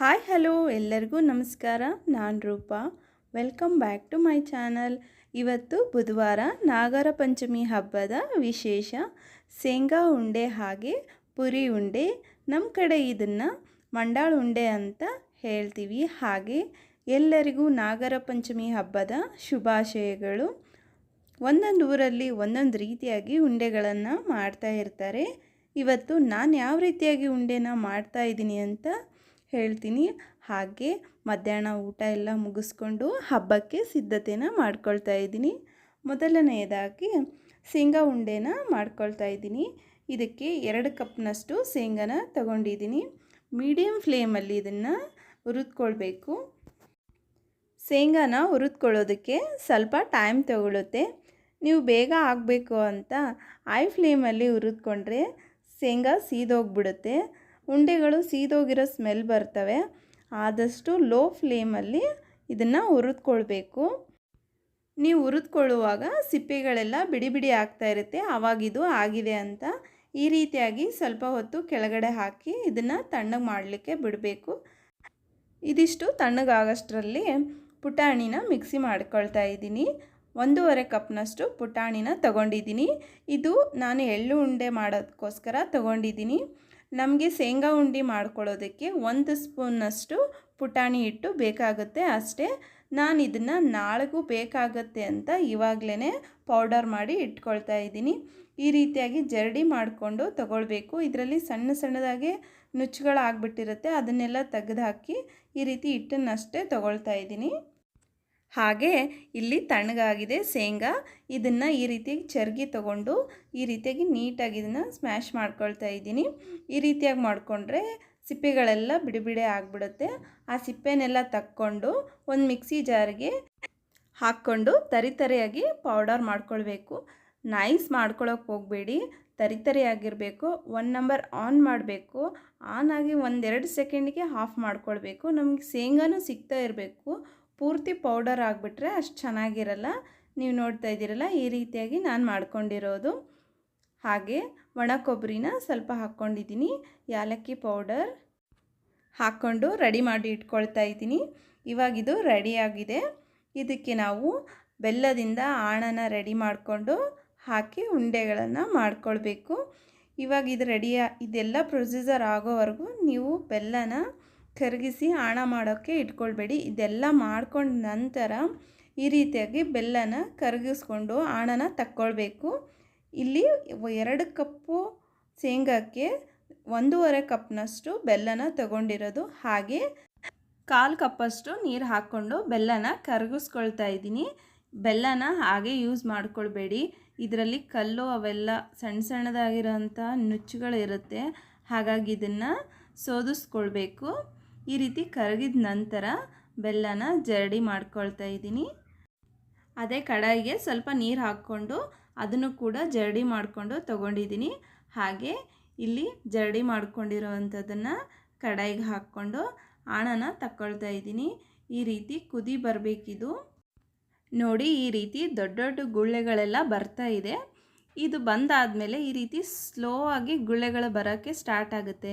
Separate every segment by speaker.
Speaker 1: Hi hello ಎಲ್ಲರಿಗೂ ನಮಸ್ಕಾರ. ನಾನು Rupa. Welcome back to my channel ಇವತ್ತು ಬುಧವಾರ ನಾಗರ ಪಂಚಮಿ ಹಬ್ಬದ ವಿಶೇಷ. ಶೇಂಗಾ ಉಂಡೆ ಹಾಗೆ ಪುರಿ ಉಂಡೆ. ನಮ್ಮ ಕಡೆ ಇದನ್ನು ಮಂಡಾಳ ಉಂಡೆ ಅಂತ ಹೇಳ್ತೀವಿ. ಹಾಗೆ ಎಲ್ಲರಿಗೂ ನಾಗರ ಪಂಚಮಿ ಹಬ್ಬದ ಶುಭಾಶಯಗಳು. ಒಂದೊಂದು ಊರಲ್ಲಿ ಒಂದೊಂದು ರೀತಿಯಾಗಿ ಉಂಡೆಗಳನ್ನು ಮಾಡ್ತಾ ಇರ್ತಾರೆ. ಇವತ್ತು ನಾನು ಯಾವ ರೀತಿಯಾಗಿ ಉಂಡೆನ ಮಾಡ್ತಾ ಇದ್ದೀನಿ ಅಂತ ಹೇಳ್ತೀನಿ. ಹಾಗೆ ಮಧ್ಯಾಹ್ನ ಊಟ ಎಲ್ಲ ಮುಗಿಸ್ಕೊಂಡು ಹಬ್ಬಕ್ಕೆ ಸಿದ್ಧತೆನ ಮಾಡ್ಕೊಳ್ತಾ ಇದ್ದೀನಿ. ಮೊದಲನೆಯದಾಗಿ ಶೇಂಗಾ ಉಂಡೆನ ಮಾಡ್ಕೊಳ್ತಾ ಇದ್ದೀನಿ. ಇದಕ್ಕೆ ಎರಡು ಕಪ್ನಷ್ಟು ಶೇಂಗಾನ ತಗೊಂಡಿದ್ದೀನಿ. ಮೀಡಿಯಮ್ ಫ್ಲೇಮಲ್ಲಿ ಇದನ್ನು ಹುರಿದ್ಕೊಳ್ಬೇಕು. ಶೇಂಗಾನ ಹುರಿದ್ಕೊಳ್ಳೋದಕ್ಕೆ ಸ್ವಲ್ಪ ಟೈಮ್ ತಗೊಳ್ಳುತ್ತೆ ನೀವು ಬೇಗ ಆಗಬೇಕು ಅಂತ ಐ ಫ್ಲೇಮಲ್ಲಿ ಹುರಿದ್ಕೊಂಡ್ರೆ ಶೇಂಗಾ ಸೀದೋಗ್ಬಿಡುತ್ತೆ. ಉಂಡೆಗಳು ಸೀದೋಗಿರೋ ಸ್ಮೆಲ್ ಬರ್ತವೆ. ಆದಷ್ಟು ಲೋ ಫ್ಲೇಮಲ್ಲಿ ಇದನ್ನು ಹುರಿದ್ಕೊಳ್ಬೇಕು. ನೀವು ಹುರಿದ್ಕೊಳ್ಳುವಾಗ ಸಿಪ್ಪೆಗಳೆಲ್ಲ ಬಿಡಿ ಬಿಡಿ ಆಗ್ತಾ ಇರುತ್ತೆ. ಆವಾಗಿದು ಆಗಿದೆ ಅಂತ ಈ ರೀತಿಯಾಗಿ ಸ್ವಲ್ಪ ಹೊತ್ತು ಕೆಳಗಡೆ ಹಾಕಿ ಇದನ್ನು ತಣ್ಣಗೆ ಮಾಡಲಿಕ್ಕೆ ಬಿಡಬೇಕು. ಇದಿಷ್ಟು ತಣ್ಣಗಾಗಷ್ಟರಲ್ಲಿ ಪುಟಾಣಿನ ಮಿಕ್ಸಿ ಮಾಡ್ಕೊಳ್ತಾ ಇದ್ದೀನಿ. ಒಂದೂವರೆ ಕಪ್ನಷ್ಟು ಪುಟಾಣಿನ ತಗೊಂಡಿದ್ದೀನಿ. ಇದು ನಾನು ಎಳ್ಳು ಉಂಡೆ ಮಾಡೋದಕ್ಕೋಸ್ಕರ ತಗೊಂಡಿದ್ದೀನಿ. ನಮಗೆ ಶೇಂಗಾ ಉಂಡಿ ಮಾಡ್ಕೊಳ್ಳೋದಕ್ಕೆ ಒಂದು ಸ್ಪೂನಷ್ಟು ಪುಟಾಣಿ ಹಿಟ್ಟು ಬೇಕಾಗುತ್ತೆ ಅಷ್ಟೇ. ನಾನು ಇದನ್ನು ನಾಳೆಗೂ ಬೇಕಾಗತ್ತೆ ಅಂತ ಇವಾಗಲೇ ಪೌಡರ್ ಮಾಡಿ ಇಟ್ಕೊಳ್ತಾ ಇದ್ದೀನಿ. ಈ ರೀತಿಯಾಗಿ ಜರಡಿ ಮಾಡಿಕೊಂಡು ತಗೊಳ್ಬೇಕು. ಇದರಲ್ಲಿ ಸಣ್ಣ ಸಣ್ಣದಾಗೆ ನುಚ್ಚುಗಳಾಗ್ಬಿಟ್ಟಿರುತ್ತೆ, ಅದನ್ನೆಲ್ಲ ತೆಗೆದು ಹಾಕಿ ಈ ರೀತಿ ಹಿಟ್ಟನ್ನಷ್ಟೇ ತಗೊಳ್ತಾ ಇದ್ದೀನಿ. ಹಾಗೆ ಇಲ್ಲಿ ತಣ್ಣಗಾಗಿದೆ ಶೇಂಗಾ. ಇದನ್ನು ಈ ರೀತಿಯಾಗಿ ಚರ್ಗಿ ತಗೊಂಡು ಈ ರೀತಿಯಾಗಿ ನೀಟಾಗಿ ಇದನ್ನು ಸ್ಮ್ಯಾಶ್ ಮಾಡ್ಕೊಳ್ತಾ ಇದ್ದೀನಿ. ಈ ರೀತಿಯಾಗಿ ಮಾಡಿಕೊಂಡ್ರೆ ಸಿಪ್ಪೆಗಳೆಲ್ಲ ಬಿಡಿ ಬಿಡಿ ಆಗಿಬಿಡುತ್ತೆ. ಆ ಸಿಪ್ಪೆನೆಲ್ಲ ತಕ್ಕೊಂಡು ಒಂದು ಮಿಕ್ಸಿ ಜಾರಿಗೆ ಹಾಕ್ಕೊಂಡು ತರಿತರಿಯಾಗಿ ಪೌಡರ್ ಮಾಡ್ಕೊಳ್ಬೇಕು. ನೈಸ್ ಮಾಡ್ಕೊಳಕ್ಕೆ ಹೋಗಬೇಡಿ. ತರಿತರಿಯಾಗಿರಬೇಕು ಒನ್ ನಂಬರ್ ಆನ್ ಮಾಡಬೇಕು. ಆನ್ ಆಗಿ ಒಂದೆರಡು ಸೆಕೆಂಡಿಗೆ ಆಫ್ ಮಾಡ್ಕೊಳ್ಬೇಕು. ನಮಗೆ ಶೇಂಗಾನೂ ಸಿಗ್ತಾ ಇರಬೇಕು. ಪೂರ್ತಿ ಪೌಡರ್ ಆಗಿಬಿಟ್ರೆ ಅಷ್ಟು ಚೆನ್ನಾಗಿರಲ್ಲ. ನೀವು ನೋಡ್ತಾ ಇದ್ದೀರಲ್ಲ, ಈ ರೀತಿಯಾಗಿ ನಾನು ಮಾಡ್ಕೊಂಡಿರೋದು. ಹಾಗೆ ಒಣ ಕೊಬ್ಬರಿನ ಸ್ವಲ್ಪ ಹಾಕ್ಕೊಂಡಿದ್ದೀನಿ. ಯಾಲಕ್ಕಿ ಪೌಡರ್ ಹಾಕ್ಕೊಂಡು ರೆಡಿ ಮಾಡಿ ಇಟ್ಕೊಳ್ತಾ ಇದ್ದೀನಿ. ಇವಾಗಿದು ರೆಡಿಯಾಗಿದೆ ಇದಕ್ಕೆ ನಾವು ಬೆಲ್ಲದಿಂದ ಆಣನ ರೆಡಿ ಮಾಡಿಕೊಂಡು ಹಾಕಿ ಉಂಡೆಗಳನ್ನು ಮಾಡ್ಕೊಳ್ಬೇಕು. ಇವಾಗ ಇದು ರೆಡಿಯ ಇದೆಲ್ಲ ಪ್ರೊಸೀಜರ್ ಆಗೋವರೆಗೂ ನೀವು ಬೆಲ್ಲನ ಕರಗಿಸಿ ಆಣ ಮಾಡೋಕ್ಕೆ ಇಟ್ಕೊಳ್ಬೇಡಿ. ಇದೆಲ್ಲ ಮಾಡ್ಕೊಂಡ ನಂತರ ಈ ರೀತಿಯಾಗಿ ಬೆಲ್ಲನ ಕರಗಿಸ್ಕೊಂಡು ಆಣನ ತಕ್ಕೊಳ್ಬೇಕು. ಇಲ್ಲಿ ಎರಡು ಕಪ್ಪು ಶೇಂಗಾಕ್ಕೆ ಒಂದೂವರೆ ಕಪ್ನಷ್ಟು ಬೆಲ್ಲನ ತಗೊಂಡಿರೋದು. ಹಾಗೆ ಕಾಲು ಕಪ್ಪಷ್ಟು ನೀರು ಹಾಕ್ಕೊಂಡು ಬೆಲ್ಲನ ಕರಗಿಸ್ಕೊಳ್ತಾ ಇದ್ದೀನಿ. ಬೆಲ್ಲನ ಹಾಗೆ ಯೂಸ್ ಮಾಡ್ಕೊಳ್ಬೇಡಿ. ಇದರಲ್ಲಿ ಕಲ್ಲು ಅವೆಲ್ಲ ಸಣ್ಣ ಸಣ್ಣದಾಗಿರೋಂಥ ನುಚ್ಚುಗಳಿರುತ್ತೆ. ಹಾಗಾಗಿ ಇದನ್ನು ಸೋದಿಸ್ಕೊಳ್ಬೇಕು. ಈ ರೀತಿ ಕರಗಿದ ನಂತರ ಬೆಲ್ಲನ ಜರಡಿ ಮಾಡ್ಕೊಳ್ತಾ ಇದ್ದೀನಿ. ಅದೇ ಕಡಾಯಿಗೆ ಸ್ವಲ್ಪ ನೀರು ಹಾಕ್ಕೊಂಡು ಅದನ್ನು ಕೂಡ ಜರಡಿ ಮಾಡಿಕೊಂಡು ತೊಗೊಂಡಿದ್ದೀನಿ. ಹಾಗೆ ಇಲ್ಲಿ ಜರಡಿ ಮಾಡ್ಕೊಂಡಿರೋವಂಥದ್ದನ್ನು ಕಡಾಯಿಗೆ ಹಾಕ್ಕೊಂಡು ಆಣನ ತಕ್ಕೊಳ್ತಾ ಇದ್ದೀನಿ. ಈ ರೀತಿ ಕುದಿ ಬರಬೇಕಿದು. ನೋಡಿ ಈ ರೀತಿ ದೊಡ್ಡ ದೊಡ್ಡ ಗುಳ್ಳೆಗಳೆಲ್ಲ ಬರ್ತಾ ಇದೆ. ಇದು ಬಂದಾದಮೇಲೆ ಈ ರೀತಿ ಸ್ಲೋ ಆಗಿ ಗುಳ್ಳೆಗಳು ಬರೋಕ್ಕೆ ಸ್ಟಾರ್ಟ್ ಆಗುತ್ತೆ.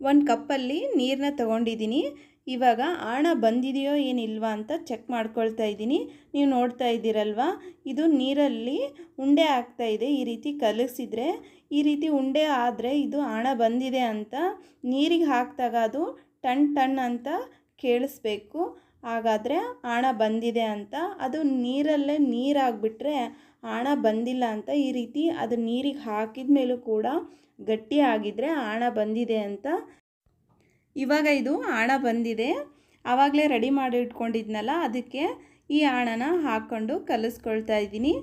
Speaker 1: ಒಂದು ಕಪ್ಪಲ್ಲಿ ನೀರನ್ನ ತೊಗೊಂಡಿದ್ದೀನಿ ಇವಾಗ ಆಣ ಬಂದಿದೆಯೋ ಏನಿಲ್ವಾ ಅಂತ ಚೆಕ್ ಮಾಡ್ಕೊಳ್ತಾ ಇದ್ದೀನಿ ನೀವು ನೋಡ್ತಾ ಇದ್ದೀರಲ್ವ? ಇದು ನೀರಲ್ಲಿ ಉಂಡೆ ಆಗ್ತಾ ಇದೆ. ಈ ರೀತಿ ಕಲಸಿದ್ರೆ, ಈ ರೀತಿ ಉಂಡೆ ಆದರೆ ಇದು ಆಣ ಬಂದಿದೆ ಅಂತ ನೀರಿಗೆ ಹಾಕಿದಾಗ ಅದು ಟಣ್ ಟಣ್ ಅಂತ ಕೇಳಿಸ್ಬೇಕು. ಹಾಗಾದರೆ ಆಣ ಬಂದಿದೆ ಅಂತ, ಅದು ನೀರಲ್ಲೇ ನೀರಾಗಿಬಿಟ್ರೆ ಆಣ ಬಂದಿಲ್ಲ ಅಂತ ಈ ರೀತಿ ಅದು ನೀರಿಗೆ ಹಾಕಿದ ಮೇಲೂ ಕೂಡ ಗಟ್ಟಿ ಆಗಿದ್ರೆ ಆಣ ಬಂದಿದೆ ಅಂತ. ಇವಾಗ ಇದು ಆಣ ಬಂದಿದೆ. ಆವಾಗಲೇ ರೆಡಿ ಮಾಡಿ ಇಟ್ಕೊಂಡಿದ್ನಲ್ಲ, ಅದಕ್ಕೆ ಈ ಆಣನ ಹಾಕ್ಕೊಂಡು ಕಲಿಸ್ಕೊಳ್ತಾ ಇದ್ದೀನಿ.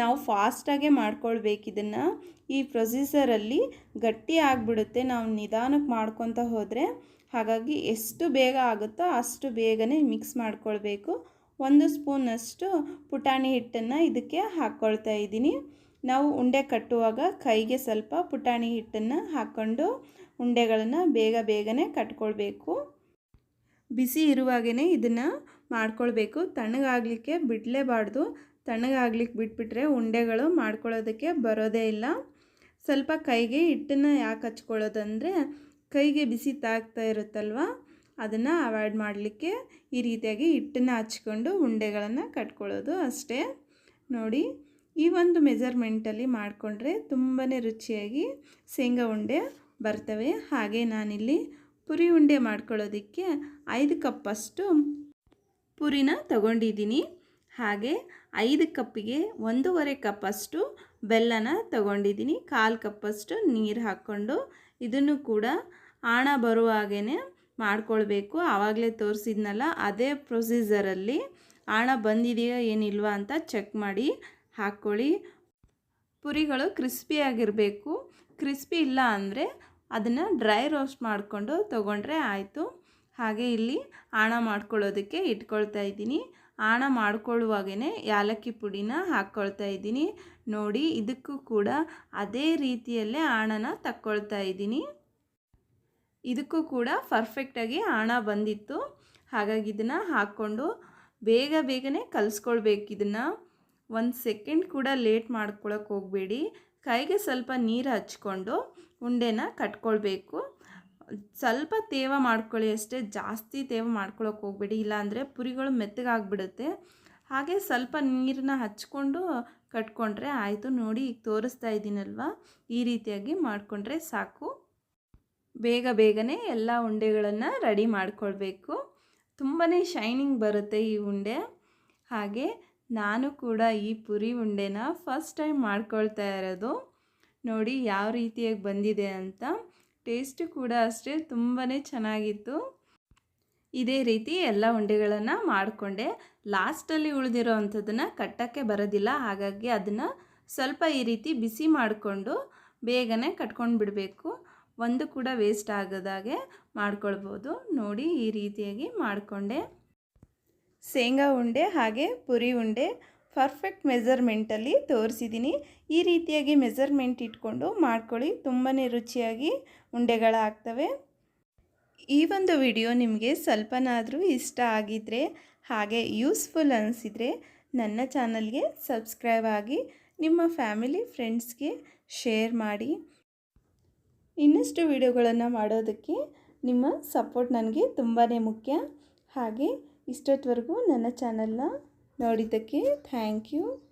Speaker 1: ನಾವು ಫಾಸ್ಟಾಗೆ ಮಾಡ್ಕೊಳ್ಬೇಕಿದನ್ನು ಈ ಪ್ರೊಸೀಸರಲ್ಲಿ ಗಟ್ಟಿ ಆಗಿಬಿಡುತ್ತೆ. ನಾವು ನಿಧಾನಕ್ಕೆ ಮಾಡ್ಕೊತ ಹೋದರೆ ಹಾಗಾಗಿ ಎಷ್ಟು ಬೇಗ ಆಗುತ್ತೋ ಅಷ್ಟು ಬೇಗನೆ ಮಿಕ್ಸ್ ಮಾಡ್ಕೊಳ್ಬೇಕು. ಒಂದು ಸ್ಪೂನಷ್ಟು ಪುಟಾಣಿ ಹಿಟ್ಟನ್ನು ಇದಕ್ಕೆ ಹಾಕ್ಕೊಳ್ತಾ ಇದ್ದೀನಿ. ನಾವು ಉಂಡೆ ಕಟ್ಟುವಾಗ ಕೈಗೆ ಸ್ವಲ್ಪ ಪುಟಾಣಿ ಹಿಟ್ಟನ್ನು ಹಾಕ್ಕೊಂಡು ಉಂಡೆಗಳನ್ನು ಬೇಗ ಬೇಗನೆ ಕಟ್ಕೊಳ್ಬೇಕು. ಬಿಸಿ ಇರುವಾಗೇ ಇದನ್ನು ಮಾಡ್ಕೊಳ್ಬೇಕು. ತಣ್ಣಗಾಗಲಿಕ್ಕೆ ಬಿಡಲೇಬಾರ್ದು. ತಣ್ಣಗಾಗ್ಲಿಕ್ಕೆ ಬಿಟ್ಬಿಟ್ರೆ ಉಂಡೆಗಳು ಮಾಡ್ಕೊಳ್ಳೋದಕ್ಕೆ ಬರೋದೇ ಇಲ್ಲ. ಸ್ವಲ್ಪ ಕೈಗೆ ಹಿಟ್ಟನ್ನು ಯಾಕೆ ಹಚ್ಕೊಳ್ಳೋದಂದರೆ ಕೈಗೆ ಬಿಸಿ ತಾಗ್ತಾ ಇರುತ್ತಲ್ವ? ಅದನ್ನು ಅವಾಯ್ಡ್ ಮಾಡಲಿಕ್ಕೆ ಈ ರೀತಿಯಾಗಿ ಹಿಟ್ಟನ್ನು ಹಚ್ಕೊಂಡು ಉಂಡೆಗಳನ್ನು ಕಟ್ಕೊಳ್ಳೋದು ಅಷ್ಟೇ. ನೋಡಿ, ಈ ಒಂದು ಮೆಜರ್ಮೆಂಟಲ್ಲಿ ಮಾಡಿಕೊಂಡ್ರೆ ತುಂಬಾ ರುಚಿಯಾಗಿ ಶೇಂಗಾ ಉಂಡೆ ಬರ್ತವೆ. ಹಾಗೆ ನಾನಿಲ್ಲಿ ಪುರಿ ಉಂಡೆ ಮಾಡ್ಕೊಳ್ಳೋದಕ್ಕೆ ಐದು ಕಪ್ಪಷ್ಟು ಪುರಿನ ತಗೊಂಡಿದ್ದೀನಿ. ಹಾಗೆ ಐದು ಕಪ್ಪಿಗೆ ಒಂದೂವರೆ ಕಪ್ಪಷ್ಟು ಬೆಲ್ಲನ ತಗೊಂಡಿದ್ದೀನಿ. ಕಾಲು ಕಪ್ಪಷ್ಟು ನೀರು ಹಾಕ್ಕೊಂಡು ಇದನ್ನು ಕೂಡ ಆಣ ಬರುವ ಹಾಗೇ ಮಾಡ್ಕೊಳ್ಬೇಕು. ಆವಾಗಲೇ ತೋರಿಸಿದ್ನಲ್ಲ, ಅದೇ ಪ್ರೊಸೀಜರಲ್ಲಿ ಆಣ ಬಂದಿದೆಯಾ ಏನಿಲ್ವಾ ಅಂತ ಚೆಕ್ ಮಾಡಿ ಹಾಕ್ಕೊಳ್ಳಿ. ಪುರಿಗಳು ಕ್ರಿಸ್ಪಿಯಾಗಿರಬೇಕು ಕ್ರಿಸ್ಪಿ ಇಲ್ಲ ಅಂದರೆ ಅದನ್ನು ಡ್ರೈ ರೋಸ್ಟ್ ಮಾಡಿಕೊಂಡು ತೊಗೊಂಡ್ರೆ ಆಯಿತು. ಹಾಗೆ ಇಲ್ಲಿ ಆಣ ಮಾಡ್ಕೊಳ್ಳೋದಕ್ಕೆ ಇಟ್ಕೊಳ್ತಾ ಇದ್ದೀನಿ. ಆಣ ಮಾಡ್ಕೊಳ್ಳುವಾಗೇ ಯಾಲಕ್ಕಿ ಪುಡಿನ ಹಾಕ್ಕೊಳ್ತಾ ಇದ್ದೀನಿ. ನೋಡಿ, ಇದಕ್ಕೂ ಕೂಡ ಅದೇ ರೀತಿಯಲ್ಲೇ ಆಣನ ತಕ್ಕೊಳ್ತಾ ಇದ್ದೀನಿ. ಇದಕ್ಕೂ ಕೂಡ ಪರ್ಫೆಕ್ಟಾಗಿ ಹಣ ಬಂದಿತ್ತು. ಹಾಗಾಗಿ ಇದನ್ನು ಹಾಕ್ಕೊಂಡು ಬೇಗ ಬೇಗನೆ ಕಲಿಸ್ಕೊಳ್ಬೇಕು ಇದನ್ನು. ಒಂದು ಸೆಕೆಂಡ್ ಕೂಡ ಲೇಟ್ ಮಾಡ್ಕೊಳಕ್ಕೆ ಹೋಗಬೇಡಿ. ಕೈಗೆ ಸ್ವಲ್ಪ ನೀರು ಹಚ್ಕೊಂಡು ಉಂಡೆನ ಕಟ್ಕೊಳ್ಬೇಕು. ಸ್ವಲ್ಪ ತೇವ ಮಾಡ್ಕೊಳ್ಳಿ ಅಷ್ಟೇ, ಜಾಸ್ತಿ ತೇವ ಮಾಡ್ಕೊಳಕ್ಕೆ ಹೋಗಬೇಡಿ. ಇಲ್ಲಾಂದರೆ ಪುರಿಗಳು ಮೆತ್ತಗಾಗ್ಬಿಡುತ್ತೆ. ಹಾಗೆ ಸ್ವಲ್ಪ ನೀರನ್ನ ಹಚ್ಕೊಂಡು ಕಟ್ಕೊಂಡ್ರೆ ಆಯಿತು. ನೋಡಿ, ಈಗ ತೋರಿಸ್ತಾ ಇದ್ದೀನಲ್ವ? ಈ ರೀತಿಯಾಗಿ ಮಾಡಿಕೊಂಡ್ರೆ ಸಾಕು. ಬೇಗ ಬೇಗನೆ ಎಲ್ಲ ಉಂಡೆಗಳನ್ನು ರೆಡಿ ಮಾಡಿಕೊಳ್ಬೇಕು. ತುಂಬಾ ಶೈನಿಂಗ್ ಬರುತ್ತೆ ಈ ಉಂಡೆ. ಹಾಗೆ ನಾನು ಕೂಡ ಈ ಪುರಿ ಉಂಡೆನ ಫಸ್ಟ್ ಟೈಮ್ ಮಾಡ್ಕೊಳ್ತಾ ಇರೋದು. ನೋಡಿ ಯಾವ ರೀತಿಯಾಗಿ ಬಂದಿದೆ ಅಂತ. ಟೇಸ್ಟು ಕೂಡ ಅಷ್ಟೇ ತುಂಬಾ ಚೆನ್ನಾಗಿತ್ತು. ಇದೇ ರೀತಿ ಎಲ್ಲ ಉಂಡೆಗಳನ್ನು ಮಾಡಿಕೊಂಡೆ. ಲಾಸ್ಟಲ್ಲಿ ಉಳಿದಿರೋ ಅಂಥದ್ದನ್ನು ಕಟ್ಟೋಕ್ಕೆ ಬರೋದಿಲ್ಲ. ಹಾಗಾಗಿ ಅದನ್ನು ಸ್ವಲ್ಪ ಈ ರೀತಿ ಬಿಸಿ ಮಾಡಿಕೊಂಡು ಬೇಗನೆ ಕಟ್ಕೊಂಡು ಬಿಡಬೇಕು ಒಂದು ಕೂಡ ವೇಸ್ಟ್ ಆಗದಾಗೆ ಮಾಡ್ಕೊಳ್ಬೋದು. ನೋಡಿ ಈ ರೀತಿಯಾಗಿ ಮಾಡಿಕೊಂಡೆ. ಶೇಂಗಾ ಉಂಡೆ ಹಾಗೆ ಪುರಿ ಉಂಡೆ ಪರ್ಫೆಕ್ಟ್ ಮೆಜರ್ಮೆಂಟಲ್ಲಿ ತೋರಿಸಿದ್ದೀನಿ ಈ ರೀತಿಯಾಗಿ ಮೆಜರ್ಮೆಂಟ್ ಇಟ್ಕೊಂಡು ಮಾಡ್ಕೊಳ್ಳಿ. ತುಂಬಾ ರುಚಿಯಾಗಿ ಉಂಡೆಗಳಾಗ್ತವೆ. ಈ ಒಂದು ವಿಡಿಯೋ ನಿಮಗೆ ಸ್ವಲ್ಪನಾದರೂ ಇಷ್ಟ ಆಗಿದ್ದರೆ ಹಾಗೆ ಯೂಸ್ಫುಲ್ ಅನಿಸಿದರೆ ನನ್ನ ಚಾನಲ್ಗೆ ಸಬ್ಸ್ಕ್ರೈಬ್ ಆಗಿ, ನಿಮ್ಮ ಫ್ಯಾಮಿಲಿ ಫ್ರೆಂಡ್ಸ್ಗೆ ಶೇರ್ ಮಾಡಿ. ಇನ್ನಷ್ಟು ವಿಡಿಯೋಗಳನ್ನು ಮಾಡೋದಕ್ಕೆ ನಿಮ್ಮ ಸಪೋರ್ಟ್ ನನಗೆ ತುಂಬಾ ಮುಖ್ಯ. ಹಾಗೆ ಇಷ್ಟೊತ್ತವರೆಗೂ ನನ್ನ ಚಾನಲ್ನ ನೋಡಿದ್ದಕ್ಕೆ ಥ್ಯಾಂಕ್ ಯು.